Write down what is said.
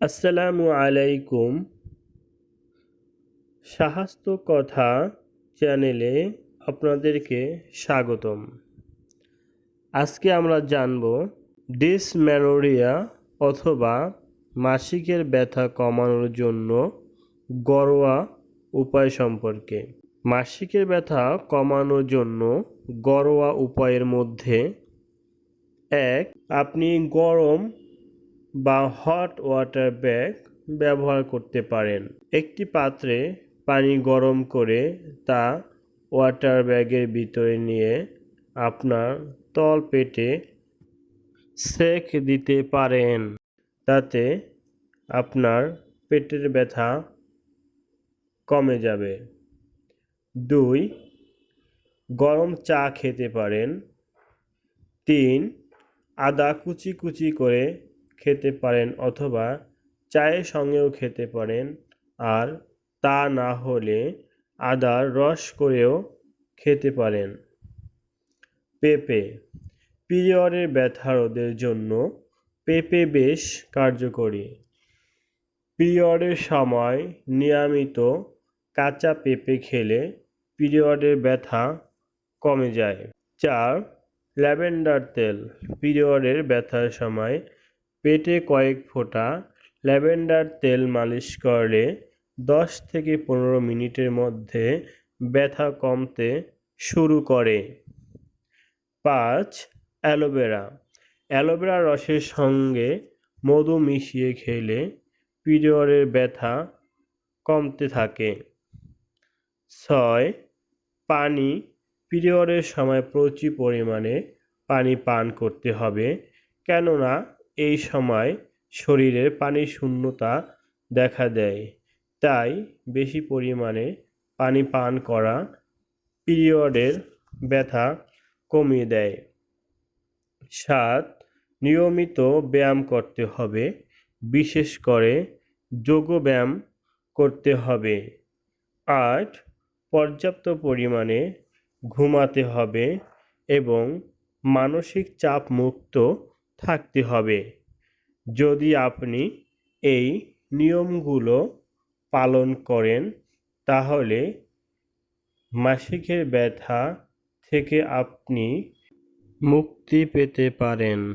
আসসালামু আলাইকুম। স্বাস্থ্য কথা চ্যানেলে আপনাদেরকে স্বাগতম। আজকে আমরা জানব ডিসম্যানোরিয়া অথবা মাসিকের ব্যথা কমানোর জন্য ঘরোয়া উপায় সম্পর্কে। মাসিকের ব্যথা কমানোর জন্য ঘরোয়া উপায়ের মধ্যে এক, আপনি গরম বা হট ওয়াটার ব্যাগ ব্যবহার করতে পারেন। একটি পাত্রে পানি গরম করে তা ওয়াটার ব্যাগের ভিতরে নিয়ে আপনার তল পেটে সেক দিতে পারেন। তাতে আপনার পেটের ব্যথা কমে যাবে। দুই, গরম চা খেতে পারেন। তিন, আদা কুচি কুচি করে খেতে পারেন অথবা চায়ের সঙ্গেও খেতে পারেন। আর তা না হলে আদার রস করেও খেতে পারেন। পেঁপে, পিরিয়ডের ব্যথা রোধের জন্য পেঁপে বেশ কার্যকরী। পিরিয়ডের সময় নিয়মিত কাঁচা পেঁপে খেলে পিরিয়ডের ব্যথা কমে যায়। চার, ল্যাভেন্ডার তেল, পিরিয়ডের ব্যথার সময় পেটে কয়েক ফোঁটা ল্যাভেন্ডার তেল মালিশ করলে দশ থেকে পনেরো মিনিটের মধ্যে ব্যথা কমতে শুরু করে। পাঁচ, অ্যালোভেরা। অ্যালোভেরা রসের সঙ্গে মধু মিশিয়ে খেলে পিরিয়ডের ব্যথা কমতে থাকে। ছয়, পানি। পিরিয়ডের সময় প্রচুর পরিমাণে পানি পান করতে হবে, কেননা এই সময় শরীরের পানি শূন্যতা দেখা দেয়। তাই বেশি পরিমাণে পানি পান করা পিরিয়ডের ব্যথা কমিয়ে দেয়। সাত, নিয়মিত ব্যায়াম করতে হবে। বিশেষ করে যোগ ব্যায়াম করতে হবে। আট, পর্যাপ্ত পরিমাণে ঘুমাতে হবে এবং মানসিক চাপ মুক্ত থাকতে হবে। যদি আপনি এই নিয়মগুলো পালন করেন, তাহলে মাসিকের ব্যথা থেকে আপনি মুক্তি পেতে পারেন।